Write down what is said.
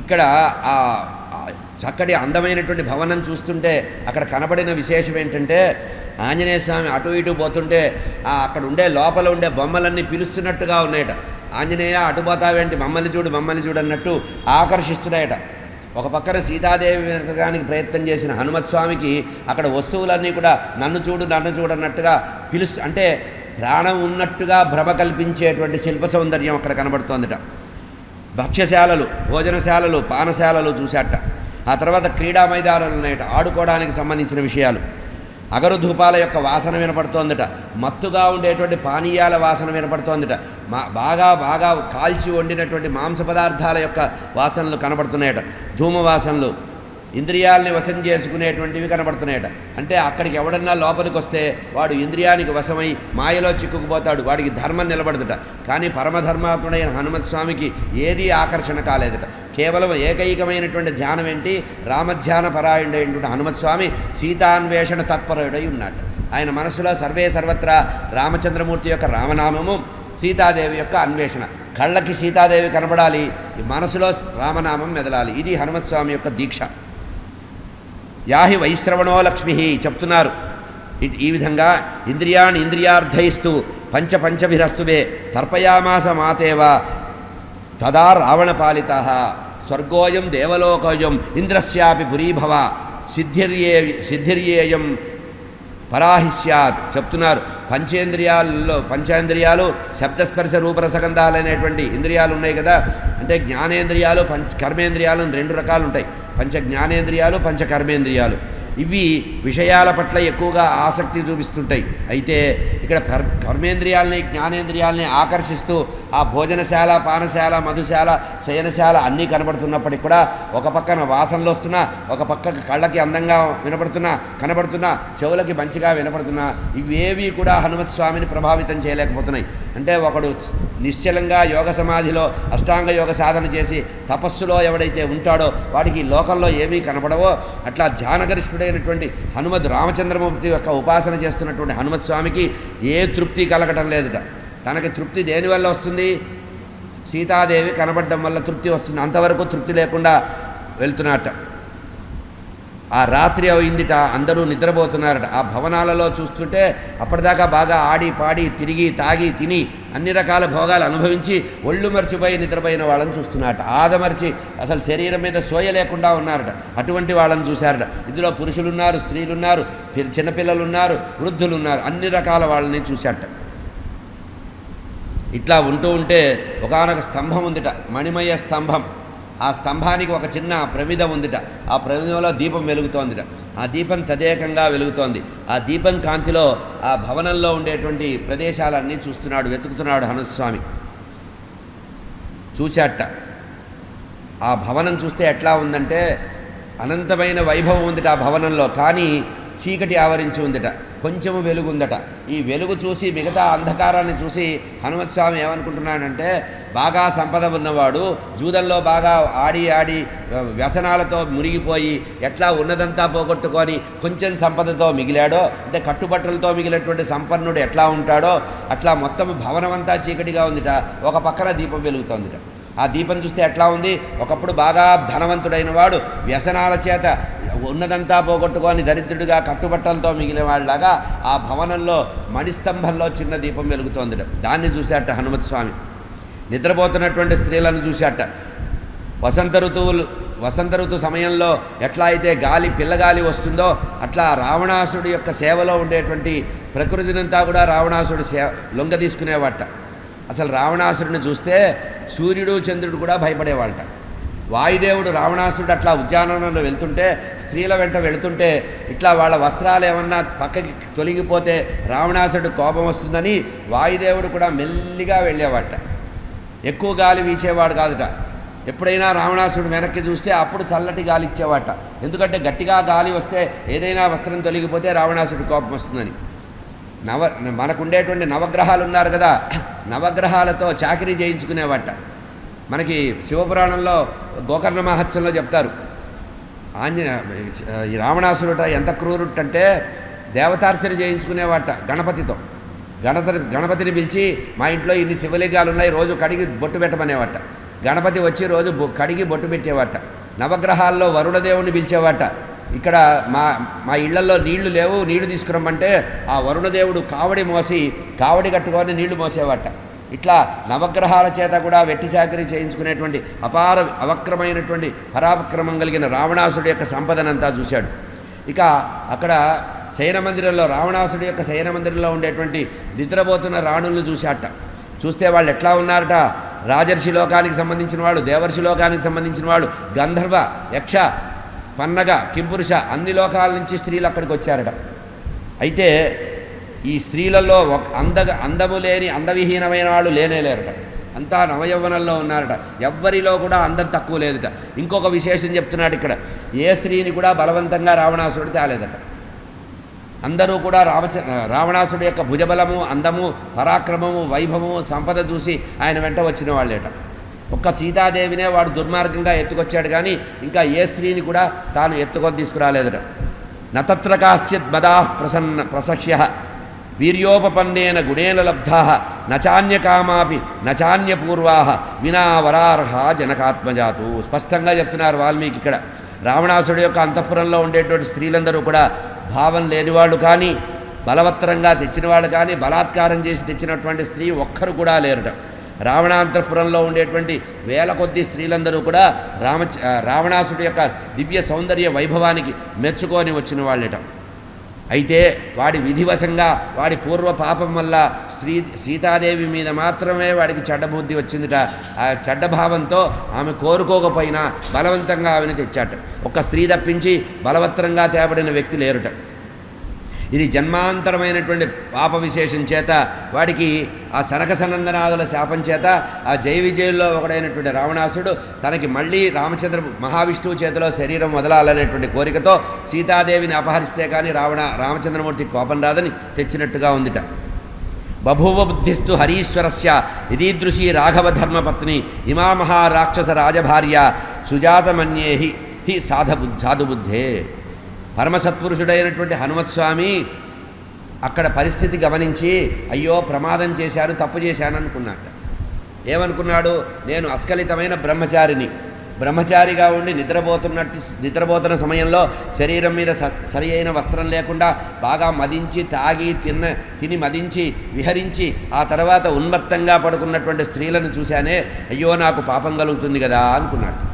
ఇక్కడ ఆ చక్కటి అందమైనటువంటి భవనం చూస్తుంటే అక్కడ కనబడిన విశేషం ఏంటంటే ఆంజనేయ స్వామి అటు ఇటు పోతుంటే అక్కడ ఉండే లోపల ఉండే బొమ్మలన్నీ పిలుస్తున్నట్టుగా ఉన్నాయట. ఆంజనేయ అటు పోతావేంటి మమ్మల్ని చూడు మమ్మల్ని చూడు అన్నట్టు ఆకర్షిస్తున్నాయట. ఒక పక్కన సీతాదేవి వెనకడానికి ప్రయత్నం చేసిన హనుమత్ స్వామికి అక్కడ వస్తువులన్నీ కూడా నన్ను చూడు నన్ను చూడు అన్నట్టుగా పిలుస్తు అంటే ప్రాణం ఉన్నట్టుగా భ్రమ కల్పించేటువంటి శిల్ప సౌందర్యం అక్కడ కనబడుతోందిట. భక్ష్యశాలలు భోజనశాలలు పానశాలలు చూశాట. ఆ తర్వాత క్రీడా మైదానాలు ఉన్నాయట. ఆడుకోవడానికి సంబంధించిన విషయాలు. అగరు ధూపాల యొక్క వాసన వినపడుతోందట. మత్తుగా ఉండేటువంటి పానీయాల వాసన వినపడుతోందట. మా బాగా బాగా కాల్చి వండినటువంటి మాంస పదార్థాల యొక్క వాసనలు కనబడుతున్నాయట ధూమ వాసనలు ఇంద్రియాలని వశం చేసుకునేటువంటివి కనబడుతున్నాయట. అంటే అక్కడికి ఎవడన్నా లోపలికి వస్తే వాడు ఇంద్రియానికి వశమై మాయలో చిక్కుకుపోతాడు వాడికి ధర్మం నిలబడదుట. కానీ పరమధర్మాత్ముడైన హనుమత్ స్వామికి ఏదీ ఆకర్షణ కాలేదట. కేవలం ఏకైకమైనటువంటి ధ్యానం ఏంటి రామధ్యాన పరాయణుడైనటువంటి హనుమత్ స్వామి సీతాన్వేషణ తత్పరుడై ఉన్నాడు. ఆయన మనసులో సర్వే సర్వత్రా రామచంద్రమూర్తి యొక్క రామనామము సీతాదేవి యొక్క అన్వేషణ. కళ్ళకి సీతాదేవి కనబడాలి మనసులో రామనామం మెదలాలి. ఇది హనుమత్ స్వామి యొక్క దీక్ష. యాహి వైశ్రవణో లక్ష్మి చెప్తున్నారు. ఈ విధంగా ఇంద్రియాణి ఇంద్రియార్థయిస్తూ పంచ పంచభిరస్తువే తర్పయామాస మాతేవ తదా రావణపాలిత స్వర్గోయం దేవలోకోయం ఇంద్రస్యాపి పురీభవ సిద్ధిర్యే సిద్ధిర్యేయం పరాహిస్యాత్ చెప్తున్నారు. పంచేంద్రియాల్లో పంచేంద్రియాలు శబ్దస్పర్శ రూపరసగంధాలు అనేటువంటి ఇంద్రియాలు ఉన్నాయి కదా. అంటే జ్ఞానేంద్రియాలు పంచ కర్మేంద్రియాలు రెండు రకాలు ఉంటాయి పంచ జ్ఞానేంద్రియాలు పంచ కర్మేంద్రియాలు ఇవి విషయాల పట్ల ఎక్కువగా ఆసక్తి చూపిస్తుంటాయి. అయితే ఇక్కడ కర్మేంద్రియాలని జ్ఞానేంద్రియాలని ఆకర్షిస్తూ ఆ భోజనశాల పానశాల మధుశాల శయనశాల అన్నీ కనబడుతున్నప్పటికి కూడా ఒక పక్కన వాసనలు వస్తున్నా ఒక పక్కకి కళ్ళకి అందంగా వినపడుతున్నా కనబడుతున్నా చెవులకి మంచిగా వినపడుతున్నా ఇవేవి కూడా హనుమత్ స్వామిని ప్రభావితం చేయలేకపోతున్నాయి. అంటే ఒకడు నిశ్చలంగా యోగ సమాధిలో అష్టాంగ యోగ సాధన చేసి తపస్సులో ఎవడైతే ఉంటాడో వాడికి లోకంలో ఏమీ కనబడవో అట్లా ధ్యానగరిష్ఠుడైనటువంటి హనుమద్ రామచంద్రమూర్తి యొక్క ఉపాసన చేస్తున్నటువంటి హనుమత్ స్వామికి ఏ తృప్తి కలగటం లేదుట. తనకి తృప్తి దేనివల్ల వస్తుంది? సీతాదేవి కనబడడం వల్ల తృప్తి వస్తుంది. అంతవరకు తృప్తి లేకుండా వెళ్తున్నట్ట. ఆ రాత్రి అయిందిట అందరూ నిద్రపోతున్నారట. ఆ భవనాలలో చూస్తుంటే అప్పటిదాకా బాగా ఆడి పాడి తిరిగి తాగి తిని అన్ని రకాల భోగాలు అనుభవించి ఒళ్ళు మర్చిపోయి నిద్రపోయిన వాళ్ళని చూస్తున్నారట. ఆదమర్చి అసలు శరీరం మీద సోయ లేకుండా ఉన్నారట. అటువంటి వాళ్ళని చూశారట. ఇందులో పురుషులున్నారు స్త్రీలున్నారు పి- చిన్నపిల్లలున్నారు వృద్ధులున్నారు. అన్ని రకాల వాళ్ళని చూశారట. ఇట్లా ఉంటూ ఉంటే ఒకానొక స్తంభం ఉందిట. మణిమయ స్తంభం. ఆ స్తంభానికి ఒక చిన్న ప్రమిద ఉందిట. ఆ ప్రమిదలో దీపం వెలుగుతోందిట. ఆ దీపం తదేకంగా వెలుగుతోంది. ఆ దీపం కాంతిలో ఆ భవనంలో ఉండేటువంటి ప్రదేశాలన్నీ చూస్తున్నాడు వెతుకుతున్నాడు హనుస్వామి. చూశాట. ఆ భవనం చూస్తే ఎట్లా ఉందంటే అనంతమైన వైభవం ఉందిట ఆ భవనంలో. కానీ చీకటి ఆవరించి ఉందిట. కొంచెము వెలుగు ఉందట ఈ వెలుగు చూసి మిగతా అంధకారాన్ని చూసి హనుమత్ స్వామి ఏమనుకుంటున్నాడంటే బాగా సంపద ఉన్నవాడు జూదంలో బాగా ఆడి ఆడి వ్యసనాలతో మునిగిపోయి ఎట్లా ఉన్నదంతా పోగొట్టుకొని కొంచెం సంపదతో మిగిలాడో అంటే కట్టుబట్టలతో మిగిలినటువంటి సంపన్నుడు ఎట్లా ఉంటాడో అట్లా మొత్తం భవనమంతా చీకటిగా ఉందిట. ఒక పక్కన దీపం వెలుగుతోందిట. ఆ దీపం చూస్తే ఎట్లా ఉంది? ఒకప్పుడు బాగా ధనవంతుడైన వాడు వ్యసనాల చేత ఉన్నదంతా పోగొట్టుకొని దరిద్రుడిగా కట్టుబట్టలతో మిగిలిన వాళ్ళలాగా ఆ భవనంలో మణిస్తంభంలో చిన్న దీపం వెలుగుతోంది దాన్ని చూశాట హనుమత్ స్వామి. నిద్రపోతున్నటువంటి స్త్రీలను చూశాట. వసంత ఋతువులు వసంత ఋతు సమయంలో ఎట్లా అయితే గాలి పిల్లగాలి వస్తుందో అట్లా రావణాసుడి యొక్క సేవలో ఉండేటువంటి ప్రకృతినంతా కూడా రావణాసుడు సే లొంగ తీసుకునేవాట. అసలు రావణాసుడిని చూస్తే సూర్యుడు చంద్రుడు కూడా భయపడేవాళ్ళట. వాయుదేవుడు రావణాసురుడు అట్లా ఉద్యానవనంలో వెళ్తుంటే స్త్రీల వెంట వెళుతుంటే ఇట్లా వాళ్ళ వస్త్రాలు ఏమన్నా పక్కకి తొలగిపోతే రావణాసురుడు కోపం వస్తుందని వాయుదేవుడు కూడా మెల్లిగా వెళ్ళేవాట ఎక్కువ గాలి వీచేవాడు కాదుట. ఎప్పుడైనా రావణాసుడు వెనక్కి చూస్తే అప్పుడు చల్లటి గాలి ఇచ్చేవాట. ఎందుకంటే గట్టిగా గాలి వస్తే ఏదైనా వస్త్రం తొలగిపోతే రావణాసుడు కోపం వస్తుందని. నవ మనకుండేటువంటి నవగ్రహాలు ఉన్నారు కదా. నవగ్రహాలతో చాకరీ చేయించుకునేవాట. మనకి శివపురాణంలో గోకర్ణ మహత్యంలో చెప్తారు. ఆంజనే ఈ రావణాసురుట ఎంత క్రూరుటంటే దేవతార్చన చేయించుకునేవాట గణపతితో. గణపతి గణపతిని పిలిచి మా ఇంట్లో ఇన్ని శివలింగాలు ఉన్నాయి రోజు కడిగి బొట్టు పెట్టమనేవాట. గణపతి వచ్చి రోజు బొ- కడిగి బొట్టు పెట్టేవాట. నవగ్రహాల్లో వరుణదేవుని పిలిచేవాట. ఇక్కడ మా మా ఇళ్ళలో నీళ్ళు లేవు నీళ్ళు తీసుకురమ్మంటే ఆ వరుణదేవుడు కావడి మోసి కావడి కట్టుకొని నీళ్ళు మోసేవాట. ఇట్లా నవగ్రహాల చేత కూడా వెట్టి చాకరీ చేయించుకునేటువంటి అపార అవక్రమైనటువంటి పరాక్రమం కలిగిన రావణాసుడి యొక్క సంపదనంతా చూశాడు. ఇక అక్కడ శయన మందిరంలో రావణాసుడి యొక్క శయన మందిరంలో ఉండేటువంటి నిద్రపోతున్న రాణులను చూశాట. చూస్తే వాళ్ళు ఎట్లా ఉన్నారట? రాజర్షి లోకానికి సంబంధించిన వాళ్ళు దేవర్షి లోకానికి సంబంధించిన వాళ్ళు గంధర్వ యక్ష పన్నగ కింపురుష అన్ని లోకాల నుంచి స్త్రీలు అక్కడికి వచ్చారట. అయితే ఈ స్త్రీలలో ఒక అంద అందము లేని అందవిహీనమైన వాళ్ళు లేనే లేరట. అంతా నవయవ్వనంలో ఉన్నారట. ఎవ్వరిలో కూడా అందం తక్కువ లేదట. ఇంకొక విశేషం చెప్తున్నాడు ఇక్కడ. ఏ స్త్రీని కూడా బలవంతంగా రావణాసుడు తేలేదట. అందరూ కూడా రామచ రావణాసుడి యొక్క భుజబలము అందము పరాక్రమము వైభవము సంపద చూసి ఆయన వెంట వచ్చిన వాళ్ళేట. ఒక్క సీతాదేవినే వాడు దుర్మార్గంగా ఎత్తుకొచ్చాడు కానీ ఇంకా ఏ స్త్రీని కూడా తాను ఎత్తుకొని తీసుకురాలేదట. నతత్ర కాశ్చిత్ మదా ప్రసన్న ప్రసహ్య వీర్యోపపన్నేన గుణేన లబ్ధా నచాన్యకామాపి నచాన్యపూర్వా వినా వరార్హ జనకాత్మజాతు. స్పష్టంగా చెప్తున్నారు వాల్మీకి ఇక్కడ. రావణాసుడి యొక్క అంతఃపురంలో ఉండేటువంటి స్త్రీలందరూ కూడా భావం లేనివాళ్ళు కానీ బలవత్తరంగా తెచ్చిన వాళ్ళు కానీ బలాత్కారం చేసి తెచ్చినటువంటి స్త్రీ ఒక్కరు కూడా లేరుట. రావణాంతపురంలో ఉండేటువంటి వేల కొద్ది స్త్రీలందరూ కూడా రామ రావణాసుడి యొక్క దివ్య సౌందర్య వైభవానికి మెచ్చుకొని వచ్చిన వాళ్ళట. అయితే వాడి విధివశంగా వాడి పూర్వ పాపం వల్ల స్త్రీ సీతాదేవి మీద మాత్రమే వాడికి చెడ్డబుద్ధి వచ్చిందిట. ఆ చెడ్డభావంతో ఆమె కోరుకోకపోయినా బలవంతంగా ఆమెను తెచ్చాట. ఒక్క స్త్రీ తప్పించి బలవత్తరంగా తేబడిన వ్యక్తి లేరుట. ఇది జన్మాంతరమైనటువంటి పాప విశేషం చేత వాడికి ఆ సనక సనందనాదుల శాపం చేత ఆ జయ విజయుల్లో ఒకడైనటువంటి రావణాసుడు తనకి మళ్ళీ రామచంద్ర మహావిష్ణువు చేతిలో శరీరం వదలాలనేటువంటి కోరికతో సీతాదేవిని అపహరిస్తే కానీ రావణ రామచంద్రమూర్తి కోపం రాదని తెచ్చినట్టుగా ఉందిట. బభూవ బుద్ధిస్తు హరీశ్వరస్య ఇదీదృశీ రాఘవధర్మపత్ని ఇమామహారాక్షస రాజభార్య సుజాతమన్యే హి హి సాధబు సాధుబుద్ధే. పరమసత్పురుషుడైనటువంటి హనుమత్స్వామి అక్కడ పరిస్థితి గమనించి అయ్యో ప్రమాదం చేశారు తప్పు చేశాను అనుకున్నాడు ఏమనుకున్నాడు? నేను అస్ఖలితమైన బ్రహ్మచారిని. బ్రహ్మచారిగా ఉండి నిద్రపోతున్నట్టు నిద్రపోతున్న సమయంలో శరీరం మీద స- సరి అయిన వస్త్రం లేకుండా బాగా మదించి తాగి తిన్న తిని మదించి విహరించి ఆ తర్వాత ఉన్మత్తంగా పడుకున్నటువంటి స్త్రీలను చూశానే అయ్యో నాకు పాపం కలుగుతుంది కదా అనుకున్నాడు.